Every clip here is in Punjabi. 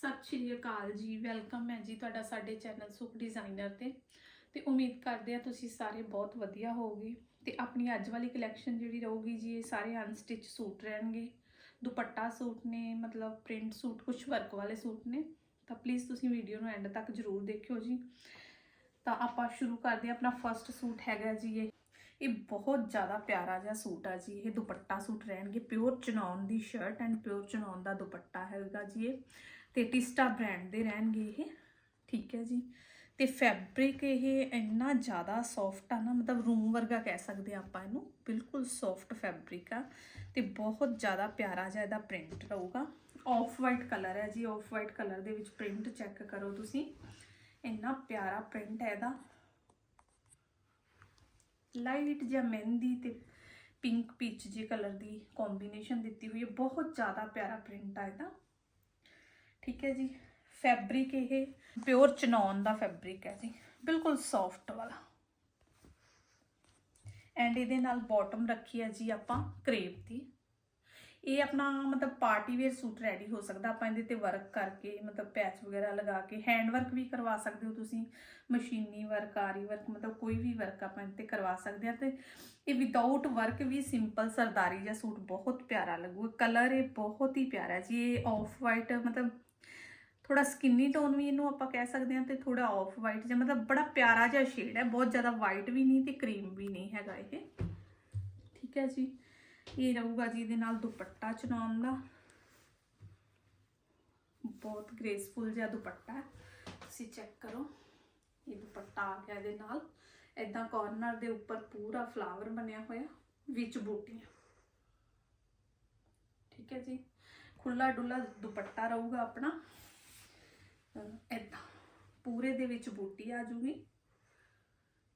ਸਤਿ ਸ਼੍ਰੀ ਅਕਾਲ ਜੀ, ਵੈਲਕਮ ਹੈ ਜੀ ਤੁਹਾਡਾ ਸਾਡੇ ਚੈਨਲ ਸੁਖ ਡਿਜ਼ਾਈਨਰ ਤੇ। ਤੇ ਉਮੀਦ ਕਰਦੇ ਆ ਤੁਸੀਂ ਸਾਰੇ ਬਹੁਤ ਵਧੀਆ ਹੋਵੋਗੇ। ਤੇ ਆਪਣੀ ਅੱਜ ਵਾਲੀ ਕਲੈਕਸ਼ਨ ਜਿਹੜੀ ਰਹੂਗੀ ਜੀ, ਇਹ ਸਾਰੇ ਅਨਸਟਿਚ ਸੂਟ ਰਹਿਣਗੇ। ਦੁਪੱਟਾ ਸੂਟ ਨੇ, ਮਤਲਬ ਪ੍ਰਿੰਟ ਸੂਟ ਕੁਝ ਵਰਕ ਵਾਲੇ ਸੂਟ ਨੇ। ਤਾਂ ਪਲੀਜ਼ ਤੁਸੀਂ ਵੀਡੀਓ ਨੂੰ ਐਂਡ ਤੱਕ ਜਰੂਰ ਦੇਖਿਓ ਜੀ। ਤਾਂ ਆਪਾਂ ਸ਼ੁਰੂ ਕਰਦੇ ਹਾਂ, ਆਪਣਾ ਫਰਸਟ ਸੂਟ ਹੈਗਾ ਜੀ ਇਹ। ਇਹ ਬਹੁਤ ਜ਼ਿਆਦਾ ਪਿਆਰਾ ਜਿਹਾ ਸੂਟ ਆ ਜੀ, ਇਹ ਦੁਪੱਟਾ ਸੂਟ ਰਹਿਣਗੇ ਪਿਓਰ ਚਨੌਨ ਦੀ ਸ਼ਰਟ ਐਂਡ ਪਿਓਰ ਚਨੌਨ ਦਾ ਦੁਪੱਟਾ ਹੈਗਾ ਜੀ ਇਹ ਤੇ ਟਿਸਟਾ ਬ੍ਰਾਂਡ ਦੇ ਰਹਿਣਗੇ ਇਹ, ਠੀਕ ਹੈ ਜੀ। ਤੇ ਫੈਬਰਿਕ ਇਹ ਇੰਨਾ ਜ਼ਿਆਦਾ ਸੌਫਟ ਆ ਨਾ, ਮਤਲਬ ਰੂਮ ਵਰਗਾ ਕਹਿ ਸਕਦੇ ਆ ਆਪਾਂ ਇਹਨੂੰ, ਬਿਲਕੁਲ ਸੌਫਟ ਫੈਬਰਿਕ ਆ ਤੇ ਬਹੁਤ ਜ਼ਿਆਦਾ ਪਿਆਰਾ ਜਿਹਾ ਇਹਦਾ ਪ੍ਰਿੰਟ ਰਹੂਗਾ। ਆਫ ਵਾਈਟ ਕਲਰ ਹੈ ਜੀ ਆਫ ਵਾਈਟ ਕਲਰ ਦੇ ਵਿੱਚ ਪ੍ਰਿੰਟ ਚੈੱਕ ਕਰੋ ਤੁਸੀਂ। ਇੰਨਾ ਪਿਆਰਾ ਪ੍ਰਿੰਟ ਹੈ ਇਹਦਾ। ਲਾਈਟ ਜਿਹਾ ਮਹਿੰਦੀ ਤੇ ਪਿੰਕ ਪੀਚ ਜੀ ਕਲਰ ਦੀ ਕੰਬੀਨੇਸ਼ਨ ਦਿੱਤੀ ਹੋਈ ਹੈ। ਬਹੁਤ ਜ਼ਿਆਦਾ ਪਿਆਰਾ ਪ੍ਰਿੰਟ ਆ ਇਹਦਾ। ਠੀਕ ਹੈ ਜੀ। ਫੈਬਰਿਕ ਇਹ ਪਿਓਰ ਚਨੌਨ ਦਾ ਫੈਬਰਿਕ ਹੈ ਜੀ। ਬਿਲਕੁਲ ਸੌਫਟ ਵਾਲਾ। ਐਂਡ ਇਹਦੇ ਨਾਲ ਬਾਟਮ ਰੱਖੀ ਹੈ ਜੀ ਆਪਾਂ ਕਰੇਪ ਦੀ। ਇਹ ਆਪਣਾ ਮਤਲਬ ਪਾਰਟੀ ਵੇਅਰ ਸੂਟ ਰੈਡੀ ਹੋ ਸਕਦਾ, ਆਪਾਂ ਇਹਦੇ ਤੇ ਵਰਕ ਕਰਕੇ, ਮਤਲਬ ਪੈਚ ਵਗੈਰਾ ਲਗਾ ਕੇ ਹੈਂਡ ਵਰਕ ਵੀ ਕਰਵਾ ਸਕਦੇ ਹੋ ਤੁਸੀਂ, ਮਸ਼ੀਨੀ ਵਰਕ ਆਰੀ ਵਰਕ ਮਤਲਬ ਕੋਈ ਵੀ ਵਰਕ ਆਪਾਂ ਇਹਦੇ ਤੇ ਕਰਵਾ ਸਕਦੇ ਆ ਤੇ ਇਹ ਵਿਦਆਊਟ ਵਰਕ ਵੀ ਸਿੰਪਲ ਸਰਦਾਰੀ ਜਿਹਾ ਸੂਟ ਬਹੁਤ ਪਿਆਰਾ ਲੱਗੂ ਕਲਰ ਇਹ ਬਹੁਤ ਹੀ ਪਿਆਰਾ ਜੀ, ਇਹ ਆਫ ਵਾਈਟ ਮਤਲਬ ਥੋੜਾ ਸਕਿਨੀ ਟੋਨ ਵੀ ਇਹਨੂੰ ਆਪਾਂ ਕਹਿ ਸਕਦੇ ਹਾਂ ਤੇ ਥੋੜਾ ਆਫ ਵਾਈਟ ਜਿਹਾ, ਮਤਲਬ ਬੜਾ ਪਿਆਰਾ ਜਿਹਾ ਸ਼ੇਡ ਹੈ, ਬਹੁਤ ਜ਼ਿਆਦਾ ਵਾਈਟ ਵੀ ਨਹੀਂ ਤੇ ਕਰੀਮ ਵੀ ਨਹੀਂ ਹੈਗਾ ਇਹ। ਠੀਕ ਹੈ ਜੀ। ਇਹ ਰਹੂਗਾ ਜੀ ਇਹਦੇ ਨਾਲ ਦੁਪੱਟਾ ਚਨਾਉਣ ਦਾ। ਬਹੁਤ ਗ੍ਰੇਸਫੁਲ ਜਿਹਾ ਦੁਪੱਟਾ ਹੈ। ਤੁਸੀਂ ਚੈੱਕ ਕਰੋ। ਇਹ ਦੁਪੱਟਾ ਆ ਗਿਆ ਇਹਦੇ ਨਾਲ। ਇਦਾਂ ਕਾਰਨਰ ਦੇ ਉੱਪਰ ਪੂਰਾ ਫਲਾਵਰ ਬਣਿਆ ਹੋਇਆ, ਵਿੱਚ ਬੂਟੀਆਂ। ਠੀਕ ਹੈ ਜੀ। ਖੁੱਲਾ ਡੁੱਲਾ ਦੁਪੱਟਾ ਰਹੂਗਾ ਆਪਣਾ। ਇਦਾਂ ਪੂਰੇ ਦੇ ਵਿੱਚ ਬੂਟੀ ਆ ਜੂਗੀ।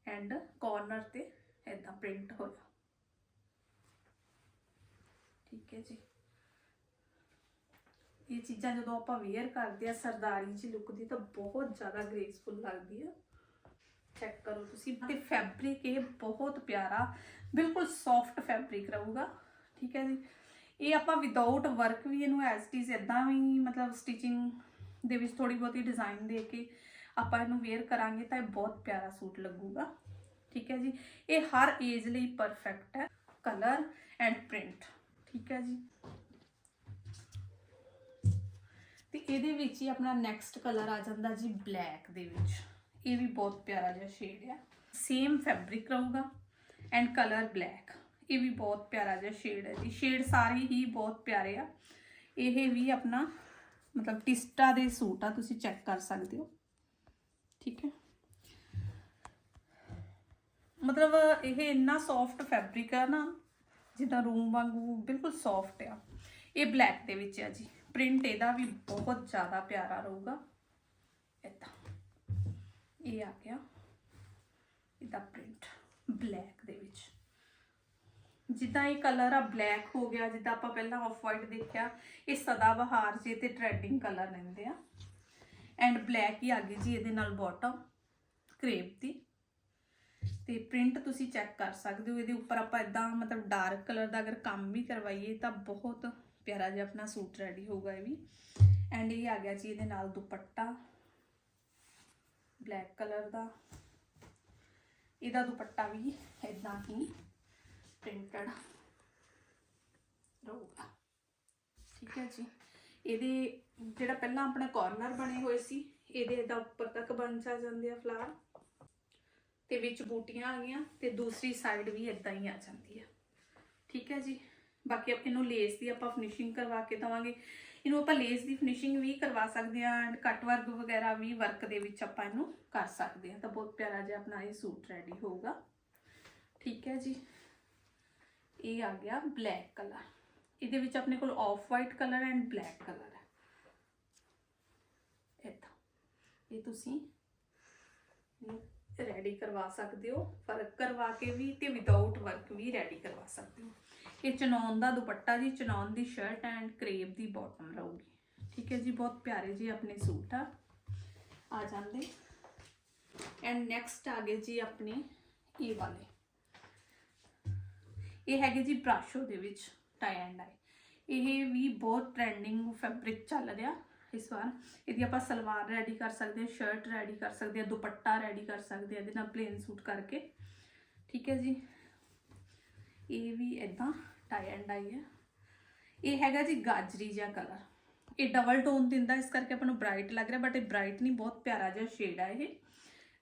ਐਂਡ ਕਾਰਨਰ ਤੇ ਇਦਾਂ ਪ੍ਰਿੰਟ ਹੋਇਆ। ਠੀਕ ਹੈ ਜੀ। ਇਹ ਚੀਜ਼ਾਂ ਜਦੋਂ ਆਪਾਂ ਵੇਅਰ ਕਰਦੇ ਆ, ਸਰਦਾਰੀ ਜੀ ਲੁੱਕ ਦੀ ਤਾਂ ਬਹੁਤ ਜ਼ਿਆਦਾ ਗ੍ਰੇਸਫੁਲ ਲੱਗਦੀ ਆ। ਚੈੱਕ ਕਰੋ ਤੁਸੀਂ। ਤੇ ਫੈਬਰਿਕ ਇਹ ਬਹੁਤ ਪਿਆਰਾ, ਬਿਲਕੁਲ ਸੌਫਟ ਫੈਬਰਿਕ ਰਹੂਗਾ। ਠੀਕ ਹੈ ਜੀ। ਇਹ ਆਪਾਂ ਵਿਦਆਊਟ ਵਰਕ ਵੀ ਇਹਨੂੰ ਐਸ ਟੀਜ਼ ਇਦਾਂ ਵੀ ਮਤਲਬ ਸਟਿਚਿੰਗ ਦੇ ਵਿੱਚ ਥੋੜੀ ਬਹੁਤੀ ਡਿਜ਼ਾਈਨ ਦੇ ਕੇ ਆਪਾਂ ਇਹਨੂੰ ਵੇਅਰ ਕਰਾਂਗੇ ਤਾਂ ਇਹ ਬਹੁਤ ਪਿਆਰਾ ਸੂਟ ਲੱਗੂਗਾ। ਠੀਕ ਹੈ ਜੀ। ਇਹ ਹਰ ਏਜ ਲਈ ਪਰਫੈਕਟ ਹੈ। ਕਲਰ ਐਂਡ ਪ੍ਰਿੰਟ ਠੀਕ ਹੈ ਜੀ। ਤੇ ਇਹਦੇ ਵਿੱਚ ਹੀ ਆਪਣਾ ਨੈਕਸਟ ਕਲਰ ਆ ਜਾਂਦਾ ਜੀ ਬਲੈਕ ਦੇ ਵਿੱਚ। ਇਹ ਵੀ ਬਹੁਤ ਪਿਆਰਾ ਜਿਹਾ ਸ਼ੇਡ ਆ। ਸੇਮ ਫੈਬਰਿਕ ਰਹੂਗਾ ਐਂਡ ਕਲਰ ਬਲੈਕ ਇਹ ਵੀ ਬਹੁਤ ਪਿਆਰਾ ਜਿਹਾ ਸ਼ੇਡ ਹੈ ਜੀ। ਸ਼ੇਡ ਸਾਰੇ ਹੀ ਬਹੁਤ ਪਿਆਰੇ ਆ। ਇਹ ਵੀ ਆਪਣਾ ਮਤਲਬ ਟਿਸਟਾ ਦੇ ਸੂਟ ਆ, ਤੁਸੀਂ ਚੈੱਕ ਕਰ ਸਕਦੇ ਹੋ। ਠੀਕ ਹੈ। ਮਤਲਬ ਇਹ ਇੰਨਾ ਸੌਫਟ ਫੈਬਰਿਕ ਆ ਨਾ ਜਿੱਦਾਂ ਰੂਮ ਵਾਂਗੂ ਬਿਲਕੁਲ ਸੌਫਟ ਆ। ਇਹ ਬਲੈਕ ਦੇ ਵਿੱਚ ਆ ਜੀ। ਪ੍ਰਿੰਟ ਇਹਦਾ ਵੀ ਬਹੁਤ ਜ਼ਿਆਦਾ ਪਿਆਰਾ ਰਹੂਗਾ। ਇਦਾਂ। ਇਹ ਆ ਗਿਆ। ਇਹਦਾ ਪ੍ਰਿੰਟ ਬਲੈਕ ਦੇ ਵਿੱਚ। ਜਿੱਦਾਂ ਇਹ ਕਲਰ ਆ ਬਲੈਕ ਹੋ ਗਿਆ, ਜਿੱਦਾਂ ਆਪਾਂ ਪਹਿਲਾਂ ਆਫ ਵਾਈਟ ਦੇਖਿਆ, ਇਹ ਸਦਾ ਬਹਾਰ ਜੇ ਤੇ ਟ੍ਰੈਂਡਿੰਗ ਕਲਰ ਰਹਿੰਦੇ ਆ। ਐਂਡ ਬਲੈਕ ਹੀ ਆ ਗਈ ਜੀ, ਇਹਦੇ ਨਾਲ ਬਾਟਮ ਕਰੇਪ ਦੀ। ਤੇ ਪ੍ਰਿੰਟ ਤੁਸੀਂ ਚੈੱਕ ਕਰ ਸਕਦੇ ਹੋ, ਇਹਦੇ ਉੱਪਰ ਆਪਾਂ ਇਦਾਂ ਮਤਲਬ ਡਾਰਕ ਕਲਰ ਦਾ ਅਗਰ ਕੰਮ ਵੀ ਕਰਵਾਈਏ ਤਾਂ ਬਹੁਤ ਪਿਆਰਾ ਜਿਹਾ ਆਪਣਾ ਸੂਟ ਰੈਡੀ ਹੋਊਗਾ ਇਹ ਵੀ। ਐਂਡ ਇਹ ਆ ਗਿਆ ਜੀ ਇਹਦੇ ਨਾਲ ਦੁਪੱਟਾ ਬਲੈਕ ਕਲਰ ਦਾ। ਇਹਦਾ ਦੁਪੱਟਾ ਵੀ ਇਦਾਂ ਹੀ ਪ੍ਰਿੰਟਡ ਰਹੂਗਾ। ਠੀਕ ਹੈ ਜੀ। ਇਹਦੇ ਜਿਹੜਾ ਪਹਿਲਾਂ ਆਪਣੇ ਕਾਰਨਰ ਬਣੇ ਹੋਏ ਸੀ, ਇਹਦੇ ਇਦਾਂ ਉੱਪਰ ਤੱਕ ਬਣ ਚਾ ਜਾਂਦੇ ਆ ਫਲਾਰ ਤੇ ਵਿੱਚ ਬੂਟੀਆਂ ਆ ਗਈਆਂ ਤੇ ਦੂਸਰੀ ਸਾਈਡ ਵੀ ਇਦਾਂ ਹੀ ਆ ਜਾਂਦੀ ਆ। ਠੀਕ ਹੈ ਜੀ? ਬਾਕੀ ਆਪ ਇਹਨੂੰ ਲੇਸ ਦੀ ਆਪਾਂ ਫਿਨਿਸ਼ਿੰਗ ਕਰਵਾ ਕੇ ਦਵਾਂਗੇ। ਇਹਨੂੰ ਆਪਾਂ ਲੇਸ ਦੀ ਫਿਨਿਸ਼ਿੰਗ ਵੀ ਕਰਵਾ ਸਕਦੇ ਆ ਐਂਡ ਕੱਟ ਵਰਕ ਵਗੈਰਾ ਵੀ ਵਰਕ ਦੇ ਵਿੱਚ ਆਪਾਂ ਇਹਨੂੰ ਕਰ ਸਕਦੇ ਆ ਤਾਂ ਬਹੁਤ ਪਿਆਰਾ ਜਿਹਾ ਆਪਣਾ ਇਹ ਸੂਟ ਰੈਡੀ ਹੋਊਗਾ। ਠੀਕ ਹੈ ਜੀ? ਇਹ ਆ ਗਿਆ ਬਲੈਕ ਕਲਰ ਇਹਦੇ ਵਿੱਚ ਆਪਣੇ ਕੋਲ off white colour and black colour ਹੈ। ਇਦਾਂ। ਇਹ ਤੁਸੀਂ ਰੈਡੀ ਕਰਵਾ ਸਕਦੇ ਹੋ ਵਰਕ ਕਰਵਾ ਕੇ ਵੀ ਤੇ ਵਿਦਆਊਟ ਵਰਕ ਵੀ ਰੈਡੀ ਕਰਵਾ ਸਕਦੇ ਹੋ। ਇਹ ਚਨੌਨ ਦਾ ਦੁਪੱਟਾ ਜੀ ਚਨੌਨ ਦੀ ਸ਼ਰਟ ਐਂਡ ਕਰੇਪ ਦੀ ਬਾਟਮ ਰਹੂਗੀ। ਠੀਕ ਹੈ ਜੀ, ਬਹੁਤ ਪਿਆਰੇ ਜੀ ਆਪਣੇ ਸੂਟ ਆ। ਆ ਜਾਂਦੇ। ਐਂਡ ਨੈਕਸਟ ਆ ਗਏ ਜੀ ਆਪਣੇ ਇਹ ਵਾਲੇ। ਇਹ ਹੈਗੇ ਜੀ ਬ੍ਰਾਸ਼ੋ ਦੇ ਵਿੱਚ ਟਾਈ ਐਂਡ ਡਾਈ ਇਹ ਵੀ ਬਹੁਤ ਟ੍ਰੈਂਡਿੰਗ ਫੈਬਰਿਕ ਚੱਲ ਰਿਹਾ। ਇਸ ਵਾਰ। ਇਹਦੀ ਆਪਾਂ ਸਲਵਾਰ ਰੈਡੀ ਕਰ ਸਕਦੇ ਹਾਂ ਸ਼ਰਟ ਰੈਡੀ ਕਰ ਸਕਦੇ ਹਾਂ, ਦੁਪੱਟਾ ਰੈਡੀ ਕਰ ਸਕਦੇ ਹਾਂ, ਇਹਦੇ ਨਾਲ ਪਲੇਨ ਸੂਟ ਕਰਕੇ। ਠੀਕ ਹੈ ਜੀ? ਇਹ ਵੀ ਇਦਾਂ ਟਾਈ ਐਂਡ ਡਾਈ ਹੈ। ਇਹ ਹੈਗਾ ਜੀ ਗਾਜਰੀ ਜਿਹਾ ਕਲਰ ਇਹ ਡਬਲ ਟੋਨ ਦਿੰਦਾ, ਇਸ ਕਰਕੇ ਆਪਾਂ ਨੂੰ ਬ੍ਰਾਈਟ ਲੱਗ ਰਿਹਾ ਬਟ ਇਹ ਬ੍ਰਾਈਟ ਨਹੀਂ, ਬਹੁਤ ਪਿਆਰਾ ਜਿਹਾ ਸ਼ੇਡ ਆ ਇਹ।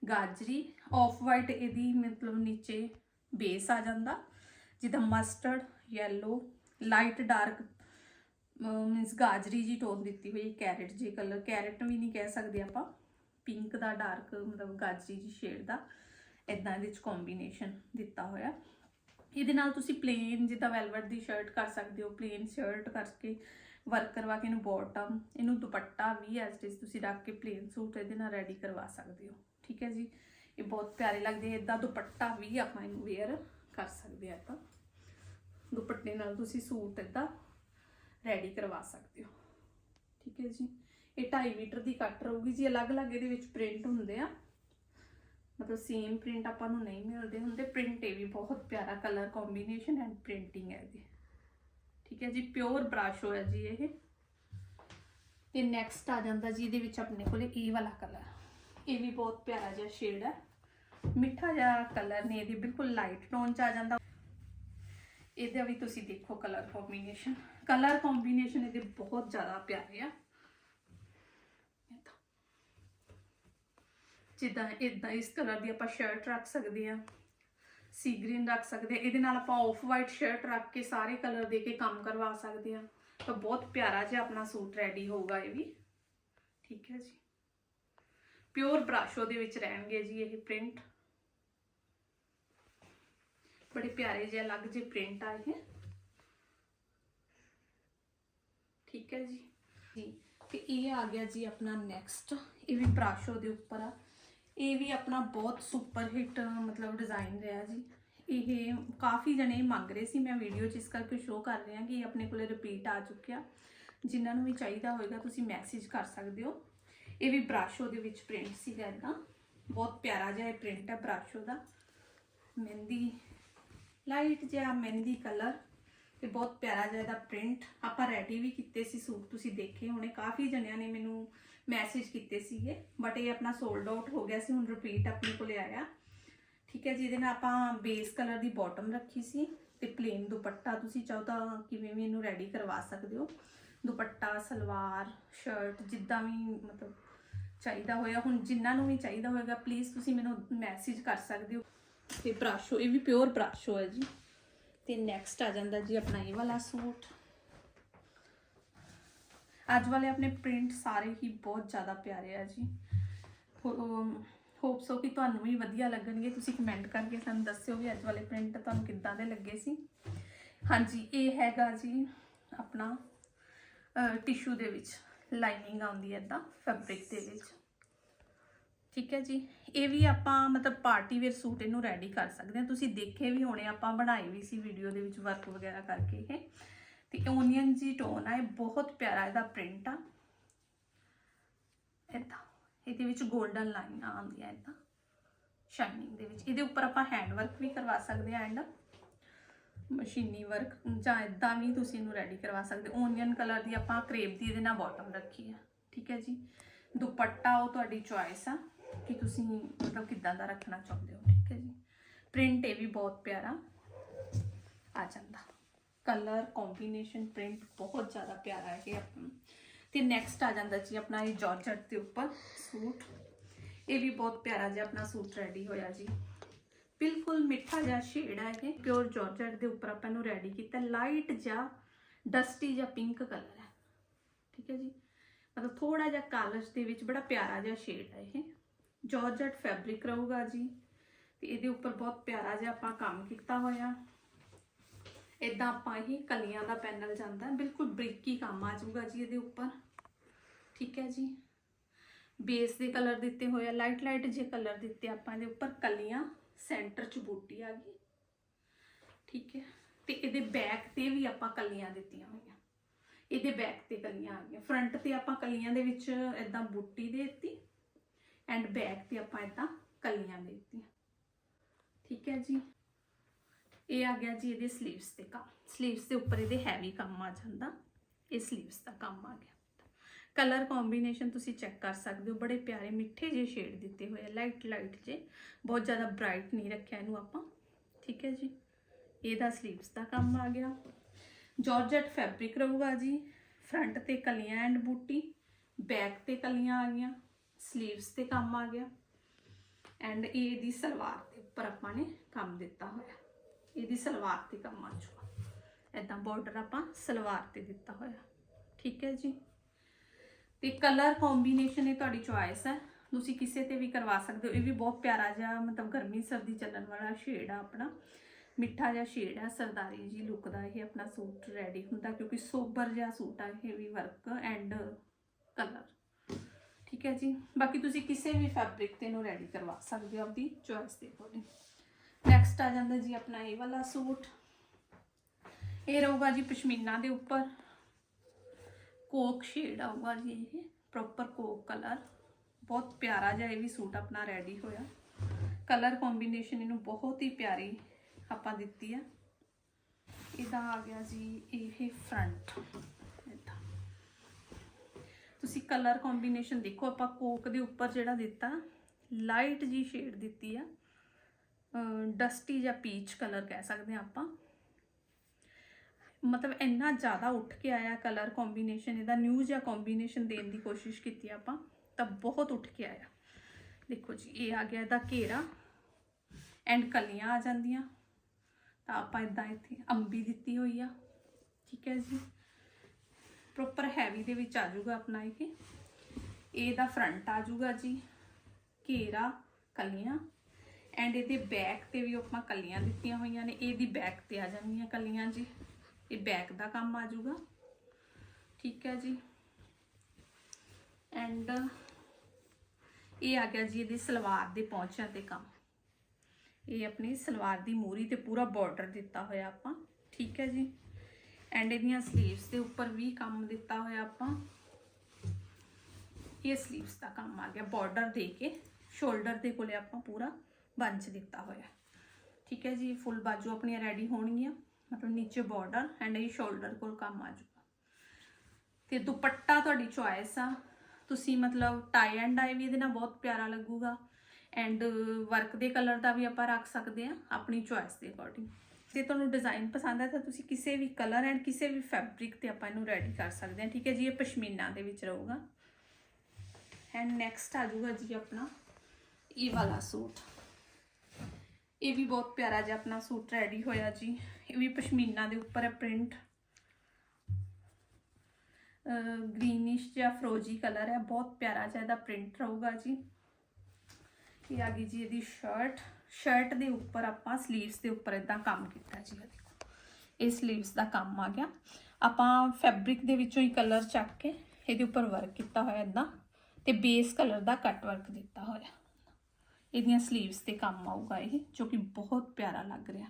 ਗਾਜਰੀ ਆਫ ਵਾਈਟ ਇਹਦੀ ਮਤਲਬ ਨੀਚੇ ਬੇਸ ਆ ਜਾਂਦਾ। ਜਿੱਦਾਂ mustard yellow light dark means ਗਾਜਰੀ ਜੀ ਟੋਨ ਦਿੱਤੀ ਹੋਈ ਕੈਰਟ ਜੀ ਕਲਰ ਕੈਰਟ ਵੀ ਨਹੀਂ ਕਹਿ ਸਕਦੇ ਆਪਾਂ। ਪਿੰਕ ਦਾ ਡਾਰਕ ਮਤਲਬ ਗਾਜਰੀ ਜੀ ਸ਼ੇਡ ਦਾ ਇਦਾਂ ਇਹਦੇ ਵਿੱਚ ਕੰਬੀਨੇਸ਼ਨ ਦਿੱਤਾ ਹੋਇਆ। ਇਹਦੇ ਨਾਲ ਤੁਸੀਂ ਪਲੇਨ ਜਿੱਦਾਂ ਵੈਲਵਟ ਦੀ ਸ਼ਰਟ ਕਰ ਸਕਦੇ ਹੋ ਪਲੇਨ ਸ਼ਰਟ ਕਰਕੇ ਵਰਕ ਕਰਵਾ ਕੇ ਇਹਨੂੰ ਬਾਟਮ ਇਹਨੂੰ ਦੁਪੱਟਾ ਵੀ ਐਸ ਇਟ ਤੁਸੀਂ ਰੱਖ ਕੇ ਪਲੇਨ ਸੂਟ ਇਹਦੇ ਨਾਲ ਰੈਡੀ ਕਰਵਾ ਸਕਦੇ ਹੋ। ਠੀਕ ਹੈ ਜੀ? ਇਹ ਬਹੁਤ ਪਿਆਰੇ ਲੱਗਦੇ ਇਦਾਂ ਦੁਪੱਟਾ ਵੀ ਆਪਾਂ ਇਹਨੂੰ ਵੇਅਰ ਕਰ ਸਕਦੇ ਆ ਤਾਂ ਦੁਪੱਟੇ ਨਾਲ ਤੁਸੀਂ ਸੂਟ ਇਦਾਂ ਰੈਡੀ ਕਰਵਾ ਸਕਦੇ ਹੋ। ਠੀਕ ਹੈ ਜੀ। ਇਹ 2.5 ਮੀਟਰ ਦੀ ਕੱਟ ਰਹੂਗੀ ਜੀ। ਅਲੱਗ-ਅਲੱਗ ਇਹਦੇ ਵਿੱਚ ਪ੍ਰਿੰਟ ਹੁੰਦੇ ਆ। ਮਤਲਬ ਸੇਮ ਪ੍ਰਿੰਟ ਆਪਾਂ ਨੂੰ ਨਹੀਂ ਮਿਲਦੇ ਹੁੰਦੇ। ਪ੍ਰਿੰਟ ਇਹ ਵੀ ਬਹੁਤ ਪਿਆਰਾ ਕਲਰ ਕੰਬੀਨੇਸ਼ਨ ਐਂਡ ਪ੍ਰਿੰਟਿੰਗ ਹੈ ਇਹਦੀ। ਠੀਕ ਹੈ ਜੀ। ਪਿਓਰ ਬ੍ਰਸ਼ ਹੋਇਆ ਜੀ ਇਹ। ਤੇ ਨੈਕਸਟ ਆ ਜਾਂਦਾ ਜੀ ਇਹਦੇ ਵਿੱਚ ਆਪਣੇ ਕੋਲੇ ਇਹ ਵਾਲਾ ਕਲਰ ਇਹ ਵੀ ਬਹੁਤ ਪਿਆਰਾ ਜਿਹਾ ਸ਼ੇਡ ਹੈ। ਮਿੱਠਾ ਜਿਹਾ ਕਲਰ ਨੇ ਇਹਦੀ। ਬਿਲਕੁਲ ਲਾਈਟ ਟੋਨ ਚ ਆ ਜਾਂਦਾ। ਇਹਦਾ ਵੀ ਤੁਸੀਂ ਦੇਖੋ ਕਲਰ ਕੰਬੀਨੇਸ਼ਨ ਕਲਰ ਕੰਬੀਨੇਸ਼ਨ ਇਹਦੇ ਬਹੁਤ ਜ਼ਿਆਦਾ ਪਿਆਰੇ ਆ। ਜਿੱਦਾਂ ਇਦਾਂ ਇਸ ਕਲਰ ਦੀ ਆਪਾਂ ਸ਼ਰਟ ਰੱਖ ਸਕਦੇ ਆ। ਸੀ ਗ੍ਰੀਨ ਰੱਖ ਸਕਦੇ ਆ। ਇਹਦੇ ਨਾਲ ਆਪਾਂ ਆਫ ਵਾਈਟ ਸ਼ਰਟ ਰੱਖ ਕੇ ਸਾਰੇ ਕਲਰ ਦੇ ਕੇ ਕੰਮ ਕਰਵਾ ਸਕਦੇ ਆ। ਤਾਂ ਬਹੁਤ ਪਿਆਰਾ ਜਿਹਾ ਆਪਣਾ ਸੂਟ ਰੈਡੀ ਹੋਊਗਾ ਇਹ ਵੀ। ਠੀਕ ਹੈ ਜੀ। ਪਿਓਰ ਬ੍ਰਾਸ਼ੋ ਦੇ ਵਿੱਚ ਰਹਿਣਗੇ ਜੀ ਇਹ ਪ੍ਰਿੰਟ ਬੜੇ ਪਿਆਰੇ ਜਿਹੇ ਅਲੱਗ ਜਿਹੇ ਪ੍ਰਿੰਟ ਆਏ ਹੈ ਠੀਕ ਹੈ ਜੀ। ਜੀ, ਤੇ ਇਹ ਆ ਗਿਆ ਜੀ ਆਪਣਾ ਨੈਕਸਟ ਇਹ ਵੀ ਬ੍ਰਾਸ਼ੋ ਦੇ ਉੱਪਰ ਆ। ਇਹ ਵੀ ਆਪਣਾ ਬਹੁਤ ਸੁਪਰ ਹਿੱਟ ਮਤਲਬ ਡਿਜ਼ਾਈਨ ਰਿਹਾ ਜੀ। ਇਹ ਕਾਫੀ ਜਣੇ ਮੰਗ ਰਹੇ ਸੀ, ਮੈਂ ਵੀਡੀਓ 'ਚ ਇਸ ਕਰਕੇ ਸ਼ੋਅ ਕਰ ਰਿਹਾ ਕਿ ਇਹ ਆਪਣੇ ਕੋਲੇ ਰਿਪੀਟ ਆ ਚੁੱਕਿਆ। ਜਿਨ੍ਹਾਂ ਨੂੰ ਵੀ ਚਾਹੀਦਾ ਹੋਏਗਾ, ਤੁਸੀਂ ਮੈਸੇਜ ਕਰ ਸਕਦੇ ਹੋ। ਇਹ ਵੀ ਬ੍ਰਾਸ਼ੋ ਦੇ ਵਿੱਚ ਪ੍ਰਿੰਟ ਸੀਗਾ ਇਦਾਂ ਬਹੁਤ ਪਿਆਰਾ ਜਿਹਾ ਇਹ ਪ੍ਰਿੰਟ ਹੈ ਬ੍ਰਾਸ਼ੋ ਦਾ। ਮਹਿੰਦੀ ਲਾਈਟ ਜਿਹਾ ਮਹਿੰਦੀ ਕਲਰ ਤੇ ਬਹੁਤ ਪਿਆਰਾ ਜਿਹਾ ਇਹਦਾ ਪ੍ਰਿੰਟ ਆਪਾਂ ਰੈਡੀ ਵੀ ਕੀਤੇ ਸੀ ਸੂਟ, ਤੁਸੀਂ ਦੇਖੇ ਹੋਣੇ, ਕਾਫੀ ਜਣਿਆਂ ਨੇ ਮੈਨੂੰ ਮੈਸੇਜ ਕੀਤੇ ਸੀਗੇ ਬਟ ਇਹ ਆਪਣਾ ਸੋਲਡ ਆਊਟ ਹੋ ਗਿਆ ਸੀ, ਹੁਣ ਰਿਪੀਟ ਆਪਣੇ ਕੋਲੇ ਆਇਆ। ਠੀਕ ਹੈ ਜਿਹਦੇ ਨਾਲ ਆਪਾਂ ਬੇਸ ਕਲਰ ਦੀ ਬਾਟਮ ਰੱਖੀ ਸੀ ਤੇ ਪਲੇਨ ਦੁਪੱਟਾ ਤੁਸੀਂ ਚਾਹੋ ਤਾਂ ਕਿਵੇਂ ਵੀ ਇਹਨੂੰ ਰੈਡੀ ਕਰਵਾ ਸਕਦੇ ਹੋ। ਦੁਪੱਟਾ, ਸਲਵਾਰ ਸ਼ਰਟ ਜਿੱਦਾਂ ਵੀ ਮਤਲਬ ਚਾਹੀਦਾ ਹੋਇਆ, ਹੁਣ ਜਿਨ੍ਹਾਂ ਨੂੰ ਵੀ ਚਾਹੀਦਾ ਹੋਏਗਾ ਪਲੀਜ਼ ਤੁਸੀਂ ਮੈਨੂੰ ਮੈਸੇਜ ਕਰ ਸਕਦੇ ਹੋ। ਤੇ ਬ੍ਰਾਸ਼ੋ, ਇਹ ਵੀ ਪਿਓਰ ਬ੍ਰਾਸ਼ੋ ਹੈ ਜੀ। ਤੇ ਨੈਕਸਟ ਆ ਜਾਂਦਾ ਜੀ ਆਪਣਾ ਇਹ ਵਾਲਾ ਸੂਟ। ਅੱਜ ਵਾਲੇ ਆਪਣੇ ਪ੍ਰਿੰਟ ਸਾਰੇ ਹੀ ਬਹੁਤ ਜ਼ਿਆਦਾ ਪਿਆਰੇ ਆ ਜੀ। ਹੋਪਸ ਹੋ ਕਿ ਤੁਹਾਨੂੰ ਵੀ ਵਧੀਆ ਲੱਗਣਗੇ। ਤੁਸੀਂ ਕਮੈਂਟ ਕਰਕੇ ਸਾਨੂੰ ਦੱਸਿਓ ਵੀ ਅੱਜ ਵਾਲੇ ਪ੍ਰਿੰਟ ਤੁਹਾਨੂੰ ਕਿੱਦਾਂ ਦੇ ਲੱਗੇ ਸੀ। ਹਾਂਜੀ, ਇਹ ਹੈਗਾ ਜੀ ਆਪਣਾ ਟਿਸ਼ੂ ਦੇ ਵਿੱਚ ਲਾਈਨਿੰਗ ਆਉਂਦੀ ਹੈ ਇਦਾਂ ਫੈਬਰਿਕ ਦੇ ਵਿੱਚ। ਠੀਕ ਹੈ ਜੀ। ਇਹ ਵੀ ਆਪਾਂ ਮਤਲਬ ਪਾਰਟੀ ਵੇਅਰ ਸੂਟ ਇਹਨੂੰ ਰੈਡੀ ਕਰ ਸਕਦੇ ਹਾਂ। ਤੁਸੀਂ ਦੇਖੇ ਵੀ ਹੋਣੇ ਆਪਾਂ ਬਣਾਏ ਵੀ ਸੀ ਵੀਡੀਓ ਦੇ ਵਿੱਚ ਵਰਕ ਵਗੈਰਾ ਕਰਕੇ ਇਹ। ਤੇ ਓਨੀਅਨ ਜੀ ਟੋਨ ਆ, ਇਹ ਬਹੁਤ ਪਿਆਰਾ ਇਹਦਾ ਪ੍ਰਿੰਟ ਆ। ਇਦਾਂ ਇਹਦੇ ਵਿੱਚ 골ਡਨ ਲਾਈਨ ਆਉਂਦੀਆਂ ਇਦਾਂ ਸ਼ਾਈਨਿੰਗ ਦੇ ਵਿੱਚ। ਇਹਦੇ ਉੱਪਰ ਆਪਾਂ ਹੈਂਡ ਵਰਕ ਵੀ ਕਰਵਾ ਸਕਦੇ ਆ ਐਂਡ ਮਸ਼ੀਨੀ ਵਰਕ ਜਾਂ ਇਦਾਂ ਵੀ ਤੁਸੀਂ ਇਹਨੂੰ ਰੈਡੀ ਕਰਵਾ ਸਕਦੇ ਓਨੀਅਨ ਕਲਰ ਦੀ ਆਪਾਂ ਕਰੇਪ ਦੀ ਇਹਦੇ ਨਾਲ ਬਾਟਮ ਰੱਖੀ ਆ। ਠੀਕ ਹੈ ਜੀ। ਦੁਪੱਟਾ ਉਹ ਤੁਹਾਡੀ ਚੁਆਇਸ ਆ। ਕਿ ਤੁਸੀਂ ਮਤਲਬ ਕਿੱਦਾਂ ਦਾ ਰੱਖਣਾ ਚਾਹੁੰਦੇ ਹੋ, ਠੀਕ ਹੈ ਜੀ? ਪ੍ਰਿੰਟ ਇਹ ਵੀ ਬਹੁਤ ਪਿਆਰਾ ਆ ਜਾਂਦਾ। ਕਲਰ ਕੰਬੀਨੇਸ਼ਨ ਪ੍ਰਿੰਟ ਬਹੁਤ ਜ਼ਿਆਦਾ ਪਿਆਰਾ ਹੈ ਇਹ ਆਪਣਾ। ਤੇ ਨੈਕਸਟ ਆ ਜਾਂਦਾ ਜੀ ਆਪਣਾ ਇਹ ਜਾਰਜਟ ਦੇ ਉੱਪਰ ਸੂਟ। ਇਹ ਵੀ ਬਹੁਤ ਪਿਆਰਾ ਜਿਹਾ ਆਪਣਾ ਸੂਟ ਰੈਡੀ ਹੋਇਆ ਜੀ। ਬਿਲਕੁਲ ਮਿੱਠਾ ਜਿਹਾ ਸ਼ੇਡ ਹੈ ਇਹ ਪਿਓਰ ਜਾਰਜਟ ਦੇ ਉੱਪਰ ਆਪਾਂ ਨੂੰ ਰੈਡੀ ਕੀਤਾ। ਲਾਈਟ ਜਿਹਾ ਡਸਟੀ ਜਿਹਾ ਪਿੰਕ ਕਲਰ ਹੈ। ਠੀਕ ਹੈ ਜੀ? ਮਤਲਬ ਥੋੜਾ ਜਿਹਾ ਕਾਲਜ ਦੇ ਵਿੱਚ ਬੜਾ ਪਿਆਰਾ ਜਿਹਾ ਸ਼ੇਡ ਹੈ ਇਹ। ਜਾਰਜਟ ਫੈਬਰਿਕ ਰਹੂਗਾ ਜੀ। ਤੇ ਇਹਦੇ ਉੱਪਰ ਬਹੁਤ ਪਿਆਰਾ ਜਿਹਾ ਆਪਾਂ ਕੰਮ ਕੀਤਾ ਹੋਇਆ। ਇਦਾਂ ਆਪਾਂ ਇਹ ਕਲੀਆਂ ਦਾ ਪੈਨਲ ਜਾਂਦਾ। ਬਿਲਕੁਲ ਬਰੀਕੀ ਕੰਮ ਆ ਜਾਊਗਾ ਜੀ ਇਹਦੇ ਉੱਪਰ। ਠੀਕ ਹੈ ਜੀ। ਬੇਸ ਦੇ ਕਲਰ ਦਿੱਤੇ ਹੋਏ ਆ। ਲਾਈਟ ਲਾਈਟ ਜੇ ਕਲਰ ਦਿੱਤੇ ਆਪਾਂ ਇਹਦੇ ਉੱਪਰ। ਕਲੀਆਂ ਸੈਂਟਰ 'ਚ ਬੂਟੀ ਆ ਗਈ। ਠੀਕ ਹੈ। ਤੇ ਇਹਦੇ ਬੈਕ ਤੇ ਵੀ ਆਪਾਂ ਕਲੀਆਂ ਦਿੱਤੀਆਂ ਹੋਈਆਂ। ਇਹਦੇ ਬੈਕ ਤੇ ਕਲੀਆਂ ਆ ਗਈਆਂ। ਫਰੰਟ ਤੇ ਆਪਾਂ ਕਲੀਆਂ ਦੇ ਵਿੱਚ ਇਦਾਂ ਬੂਟੀ ਦੇ ਦਿੱਤੀ। ਐਂਡ ਬੈਕ ਤੇ ਆਪਾਂ ਇਦਾਂ ਕਲੀਆਂ ਦੇ ਦਿੱਤੀਆਂ। ਠੀਕ ਹੈ ਜੀ? ਇਹ ਆ ਗਿਆ ਜੀ ਇਹਦੇ ਸਲੀਵਸ ਤੇ ਕੰਮ। ਸਲੀਵਸ ਦੇ ਉੱਪਰ ਇਹਦੇ ਹੈਵੀ ਕੰਮ ਆ ਜਾਂਦਾ। ਇਹ ਸਲੀਵਸ ਦਾ ਕੰਮ ਆ ਗਿਆ। ਕਲਰ ਕੰਬੀਨੇਸ਼ਨ ਤੁਸੀਂ ਚੈੱਕ ਕਰ ਸਕਦੇ ਹੋ। ਬੜੇ ਪਿਆਰੇ ਮਿੱਠੇ ਜਿਹੇ ਸ਼ੇਡ ਦਿੱਤੇ ਹੋਏ ਆ। ਲਾਈਟ ਲਾਈਟ ਜੇ ਬਹੁਤ ਜ਼ਿਆਦਾ ਬ੍ਰਾਈਟ ਨਹੀਂ ਰੱਖਿਆ ਇਹਨੂੰ ਆਪਾਂ। ਠੀਕ ਹੈ ਜੀ? ਇਹਦਾ ਸਲੀਵਸ ਦਾ ਕੰਮ ਆ ਗਿਆ। ਜਾਰਜਟ ਫੈਬਰਿਕ ਰਹੂਗਾ ਜੀ। ਫਰੰਟ ਤੇ ਕਲੀਆਂ ਐਂਡ ਬੂਟੀ। ਬੈਕ ਤੇ ਕਲੀਆਂ ਆ ਗਈਆਂ। ਸਲੀਵਸ ਤੇ ਕੰਮ ਆ ਗਿਆ। ਐਂਡ ਇਹ ਇਹਦੀ ਸਲਵਾਰ ਦੇ ਉੱਪਰ ਆਪਾਂ ਨੇ ਕੰਮ ਦਿੱਤਾ ਹੋਇਆ। ਇਹਦੀ ਸਲਵਾਰ ਤੇ ਕੰਮ ਆ ਜਾਊਗਾ ਐਦਾਂ ਬਾਰਡਰ ਆਪਾਂ ਸਲਵਾਰ ਤੇ ਦਿੱਤਾ ਹੋਇਆ। ਠੀਕ ਹੈ ਜੀ? ਤੇ ਕਲਰ ਕੰਬੀਨੇਸ਼ਨ ਇਹ ਤੁਹਾਡੀ ਚੁਆਇਸ ਹੈ। ਤੁਸੀਂ ਕਿਸੇ ਤੇ ਵੀ ਕਰਵਾ ਸਕਦੇ ਹੋ। ਇਹ ਵੀ ਬਹੁਤ ਪਿਆਰਾ ਜਿਹਾ ਮਤਲਬ ਗਰਮੀ ਸਰਦੀ ਚੱਲਣ ਵਾਲਾ ਸ਼ੇਡ ਆ ਆਪਣਾ। ਮਿੱਠਾ ਜਿਹਾ ਸ਼ੇਡ ਆ। ਸਰਦਾਰੀ ਜੀ ਲੁੱਕ ਦਾ ਇਹ ਆਪਣਾ ਸੂਟ ਰੈਡੀ ਹੁੰਦਾ ਕਿਉਂਕਿ ਸੋਬਰ ਜਿਹਾ ਸੂਟ ਆ। ਇਹ ਵੀ ਵਰਕ ਐਂਡ ਕਲਰ ਠੀਕ ਹੈ ਜੀ। ਬਾਕੀ ਤੁਸੀਂ ਕਿਸੇ ਵੀ ਫੈਬਰਿਕ ਤੇ ਇਹਨੂੰ ਰੈਡੀ ਕਰਵਾ ਸਕਦੇ ਹੋ ਆਪਦੀ ਚੋਇਸ ਦੇ ਅਕੋਰਡਿੰਗ ਨੈਕਸਟ ਆ ਜਾਂਦਾ ਜੀ ਆਪਣਾ ਇਹ ਵਾਲਾ ਸੂਟ। ਇਹ ਰਹੂਗਾ ਜੀ ਪਸ਼ਮੀਨਾ ਦੇ ਉੱਪਰ। ਕੋਕ ਸ਼ੇਡ ਆਊਗਾ ਜੀ ਇਹ ਪ੍ਰੋਪਰ ਕੋਕ ਕਲਰ ਬਹੁਤ ਪਿਆਰਾ ਜਿਹਾ ਇਹ ਵੀ ਸੂਟ ਆਪਣਾ ਰੈਡੀ ਹੋਇਆ। ਕਲਰ ਕੰਬੀਨੇਸ਼ਨ ਇਹਨੂੰ ਬਹੁਤ ਹੀ ਪਿਆਰੀ ਆਪਾਂ ਦਿੱਤੀ ਆ। ਇਹਦਾ ਆ ਗਿਆ ਜੀ ਇਹ ਫਰੰਟ ਤੁਸੀਂ ਕਲਰ ਕੰਬੀਨੇਸ਼ਨ ਦੇਖੋ, ਆਪਾਂ ਕੋਕ ਦੇ ਉੱਪਰ ਜਿਹੜਾ ਦਿੱਤਾ ਲਾਈਟ ਜੀ ਸ਼ੇਡ ਦਿੱਤੀ ਆ ਡਸਟੀ ਜਾਂ ਪੀਚ ਕਲਰ ਕਹਿ ਸਕਦੇ ਆ ਆਪਾਂ। ਮਤਲਬ ਇੰਨਾ ਜ਼ਿਆਦਾ ਉੱਠ ਕੇ ਆਇਆ ਕਲਰ ਕੰਬੀਨੇਸ਼ਨ ਇਹਦਾ ਨਿਊ ਜਿਹਾ ਕੰਬੀਨੇਸ਼ਨ ਦੇਣ ਦੀ ਕੋਸ਼ਿਸ਼ ਕੀਤੀ ਆਪਾਂ, ਤਾਂ ਬਹੁਤ ਉੱਠ ਕੇ ਆਇਆ। ਦੇਖੋ ਜੀ, ਇਹ ਆ ਗਿਆ ਇਹਦਾ ਘੇਰਾ ਐਂਡ ਕਲੀਆਂ ਆ ਜਾਂਦੀਆਂ, ਤਾਂ ਆਪਾਂ ਇਦਾਂ ਇੱਥੇ ਅੰਬੀ ਦਿੱਤੀ ਹੋਈ ਆ, ਠੀਕ ਹੈ ਜੀ। ਪ੍ਰੋਪਰ ਹੈਵੀ ਦੇ ਵਿੱਚ ਆ ਜਾਊਗਾ ਆਪਣਾ ਇਹ। ਇਹਦਾ ਫਰੰਟ ਆ ਜਾਊਗਾ ਜੀ, ਘੇਰਾ, ਕਲੀਆਂ। ਐਂਡ ਇਹਦੇ ਬੈਕ ਤੇ ਵੀ ਆਪਾਂ ਕਲੀਆਂ ਦਿੱਤੀਆਂ ਹੋਈਆਂ ਨੇ ਇਹਦੀ ਬੈਕ ਤੇ ਆ ਜਾਣਗੀਆਂ ਕਲੀਆਂ ਜੀ। ਇਹ ਬੈਕ ਦਾ ਕੰਮ ਆ ਜਾਊਗਾ। ਠੀਕ ਹੈ ਜੀ। ਐਂਡ ਇਹ ਆ ਗਿਆ ਜੀ ਇਹਦੀ ਸਲਵਾਰ ਦੇ ਪਹੁੰਚਿਆਂ ਤੇ ਕੰਮ। ਇਹ ਆਪਣੀ ਸਲਵਾਰ ਦੀ ਮੂਰੀ ਤੇ ਪੂਰਾ ਬਾਰਡਰ ਦਿੱਤਾ ਹੋਇਆ ਆਪਾਂ। ਠੀਕ ਹੈ ਜੀ। ਐਂਡ ਇਹਦੀਆਂ ਸਲੀਵਸ ਦੇ ਉੱਪਰ ਵੀ ਕੰਮ ਦਿੱਤਾ ਹੋਇਆ ਆਪਾਂ ਇਹ ਸਲੀਵਸ ਦਾ ਕੰਮ ਆ ਗਿਆ ਬਾਰਡਰ ਦੇ ਕੇ ਸ਼ੋਲਡਰ ਦੇ ਕੋਲੇ ਆਪਾਂ ਪੂਰਾ ਬੰਚ ਦਿੱਤਾ ਹੋਇਆ ਠੀਕ ਹੈ ਜੀ ਫੁੱਲ ਬਾਜੂ ਆਪਣੀਆਂ ਰੈਡੀ ਹੋਣਗੀਆਂ ਮਤਲਬ ਨੀਚੇ ਬਾਰਡਰ ਐਂਡ ਇਹ ਸ਼ੋਲਡਰ ਕੋਲ ਕੰਮ ਆ ਜਾਊਗਾ ਤੇ ਦੁਪੱਟਾ ਤੁਹਾਡੀ ਚੁਆਇਸ ਆ ਤੁਸੀਂ ਮਤਲਬ ਟਾਈ ਐਂਡ ਡਾਈ ਵੀ ਇਹਦੇ ਨਾਲ ਬਹੁਤ ਪਿਆਰਾ ਲੱਗੂਗਾ ਐਂਡ ਵਰਕ ਦੇ ਕਲਰ ਦਾ ਵੀ ਆਪਾਂ ਰੱਖ ਸਕਦੇ ਆ ਆਪਣੀ ਚੁਆਇਸ ਦੇ ਅਕੋਰਡਿੰਗ ਜੇ ਤੁਹਾਨੂੰ ਡਿਜ਼ਾਈਨ ਪਸੰਦ ਹੈ ਤਾਂ ਤੁਸੀਂ ਕਿਸੇ ਵੀ ਕਲਰ ਐਂਡ ਕਿਸੇ ਵੀ ਫੈਬਰਿਕ ਤੇ ਆਪਾਂ ਇਹਨੂੰ ਰੈਡੀ ਕਰ ਸਕਦੇ ਹਾਂ, ਠੀਕ ਹੈ ਜੀ? ਇਹ ਪਸ਼ਮੀਨਾ ਦੇ ਵਿੱਚ ਰਹੂਗਾ। ਐਂਡ ਨੈਕਸਟ ਆ ਜਾਊਗਾ ਜੀ ਆਪਣਾ ਇਹ ਵਾਲਾ ਸੂਟ। ਇਹ ਵੀ ਬਹੁਤ ਪਿਆਰਾ ਜਿਹਾ ਆਪਣਾ ਸੂਟ ਰੈਡੀ ਹੋਇਆ ਜੀ। ਇਹ ਵੀ ਪਸ਼ਮੀਨਾ ਦੇ ਉੱਪਰ ਹੈ ਪ੍ਰਿੰਟ ਗ੍ਰੀਨਿਸ਼ ਜਾਂ ਫਰੋਜੀ ਕਲਰ ਹੈ। ਬਹੁਤ ਪਿਆਰਾ ਜਿਹਾ ਇਹਦਾ ਪ੍ਰਿੰਟ ਰਹੂਗਾ ਜੀ। ਇਹ ਆ ਗਈ ਜੀ ਇਹਦੀ ਸ਼ਰਟ ਸ਼ਰਟ ਦੇ ਉੱਪਰ ਆਪਾਂ ਸਲੀਵਸ ਦੇ ਉੱਪਰ ਇਦਾਂ ਕੰਮ ਕੀਤਾ ਜੀ ਦੇਖੋ। ਇਹ ਸਲੀਵਸ ਦਾ ਕੰਮ ਆ ਗਿਆ। ਆਪਾਂ ਫੈਬਰਿਕ ਦੇ ਵਿੱਚੋਂ ਹੀ ਕਲਰ ਚੱਕ ਕੇ ਇਹਦੇ ਉੱਪਰ ਵਰਕ ਕੀਤਾ ਹੋਇਆ ਇਦਾਂ ਤੇ ਬੇਸ ਕਲਰ ਦਾ ਕੱਟ ਵਰਕ ਦਿੱਤਾ ਹੋਇਆ। ਇਹਦੀਆਂ ਸਲੀਵਸ ਤੇ ਕੰਮ ਆਊਗਾ ਇਹ, ਜੋ ਕਿ ਬਹੁਤ ਪਿਆਰਾ ਲੱਗ ਰਿਹਾ।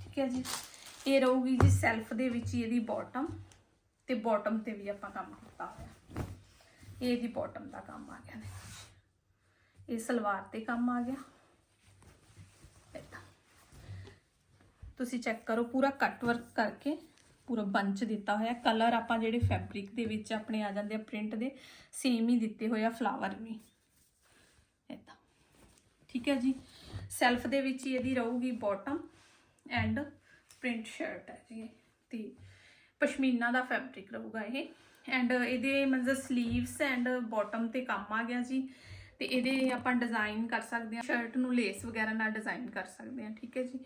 ਠੀਕ ਹੈ ਜੀ। ਇਹ ਰਹੂਗੀ ਜੀ ਸੈਲਫ ਦੇ ਵਿੱਚ ਹੀ ਇਹਦੀ ਬਾਟਮ ਤੇ ਬਾਟਮ ਤੇ ਵੀ ਆਪਾਂ ਕੰਮ ਕੀਤਾ ਹੋਇਆ। ਇਹ ਦੀ ਬਾਟਮ ਦਾ ਕੰਮ ਆ ਗਿਆ। ਨੇ ਇਹ ਸਲਵਾਰ ਤੇ ਕੰਮ ਆ ਗਿਆ। ਤੁਸੀਂ ਚੈੱਕ ਕਰੋ, ਪੂਰਾ ਕੱਟ ਵਰਕ ਕਰਕੇ ਪੂਰਾ ਬੰਚ ਦਿੱਤਾ ਹੋਇਆ। ਕਲਰ ਆਪਾਂ ਜਿਹੜੇ ਫੈਬਰਿਕ ਦੇ ਵਿੱਚ ਆਪਣੇ ਆ ਜਾਂਦੇ ਆ ਪ੍ਰਿੰਟ ਦੇ ਸੇਮ ਹੀ ਦਿੱਤੇ ਹੋਏ ਆ ਫਲਾਵਰ ਵੀ। ਏਦਾਂ ਠੀਕ ਹੈ ਜੀ। ਸੈਲਫ ਦੇ ਵਿੱਚ ਹੀ ਇਹਦੀ ਰਹੂਗੀ ਬਾਟਮ ਐਂਡ ਪ੍ਰਿੰਟ ਸ਼ਰਟ ਹੈ ਜੀ ਤੇ ਪਸ਼ਮੀਨਾ ਦਾ ਫੈਬਰਿਕ ਰਹੂਗਾ ਇਹ। ਐਂਡ ਇਹਦੇ ਮਤਲਬ ਸਲੀਵਸ ਐਂਡ ਬਾਟਮ ਤੇ ਕੰਮ ਆ ਗਿਆ ਜੀ। ਤੇ ਇਹਦੇ ਆਪਾਂ ਡਿਜ਼ਾਈਨ ਕਰ ਸਕਦੇ ਹਾਂ ਸ਼ਰਟ ਨੂੰ ਲੇਸ ਵਗੈਰਾ ਨਾਲ ਡਿਜ਼ਾਈਨ ਕਰ ਸਕਦੇ ਹਾਂ, ਠੀਕ ਹੈ ਜੀ।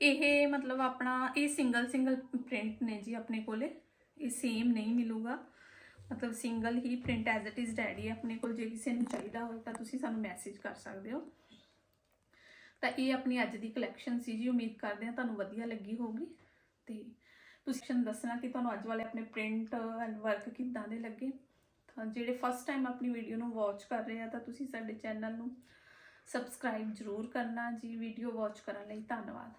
ਇਹ ਮਤਲਬ ਆਪਣਾ, ਇਹ ਸਿੰਗਲ ਸਿੰਗਲ ਪ੍ਰਿੰਟ ਨੇ ਜੀ ਆਪਣੇ ਕੋਲੇ। ਇਹ ਸੇਮ ਨਹੀਂ ਮਿਲੂਗਾ। ਮਤਲਬ single he print as it is ready ਹੈ ਆਪਣੇ ਕੋਲ, ਜੇ ਕਿਸੇ ਨੂੰ ਚਾਹੀਦਾ ਹੋਵੇ ਤਾਂ ਤੁਸੀਂ ਸਾਨੂੰ ਮੈਸੇਜ ਕਰ ਸਕਦੇ ਹੋ। ਤਾਂ ਇਹ ਆਪਣੀ ਅੱਜ ਦੀ ਕਲੈਕਸ਼ਨ ਸੀ ਜੀ, ਉਮੀਦ ਕਰਦੇ ਹਾਂ ਤੁਹਾਨੂੰ ਵਧੀਆ ਲੱਗੀ ਹੋਊਗੀ। ਤੇ ਤੁਸੀਂ ਸਾਨੂੰ ਦੱਸਣਾ ਕਿ ਤੁਹਾਨੂੰ ਅੱਜ ਵਾਲੇ ਆਪਣੇ ਪ੍ਰਿੰਟ ਐਂਡ ਵਰਕ ਕਿੱਦਾਂ ਦੇ ਲੱਗੇ? ਜਿਹੜੇ ਫਸਟ ਟਾਈਮ ਆਪਣੀ ਵੀਡੀਓ ਨੂੰ ਵਾਚ ਕਰ ਰਹੇ ਆ, ਤਾਂ ਤੁਸੀਂ ਸਾਡੇ ਚੈਨਲ ਨੂੰ ਸਬਸਕ੍ਰਾਈਬ ਜ਼ਰੂਰ ਕਰਨਾ ਜੀ। ਵੀਡੀਓ ਵਾਚ ਕਰਨ ਲਈ ਧੰਨਵਾਦ।